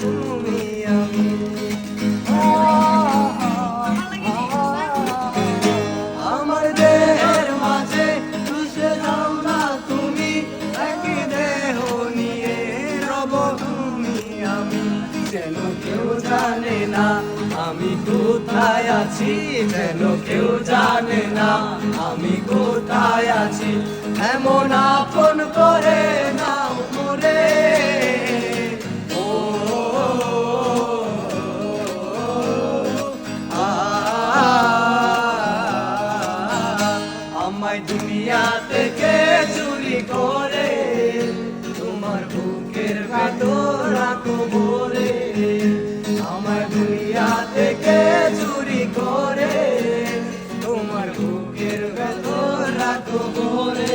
তুমি আমি আমার দেহের মাঝে চুষে যাও না তুমি দেহ নিয়ে রব তুমি আমি। যেন কেউ জানে না আমি কোথায় আছি, যেন কেউ জানে না আমি কোথায় আছি। এমন আপন আমায় দুনিয়া থেকে চুরি করে? তোমার বুকের ভেতর রাখো বলে আমার দুনিয়া থেকে চুরি করে? তোমার বুকের ভেতর রাখো ভরে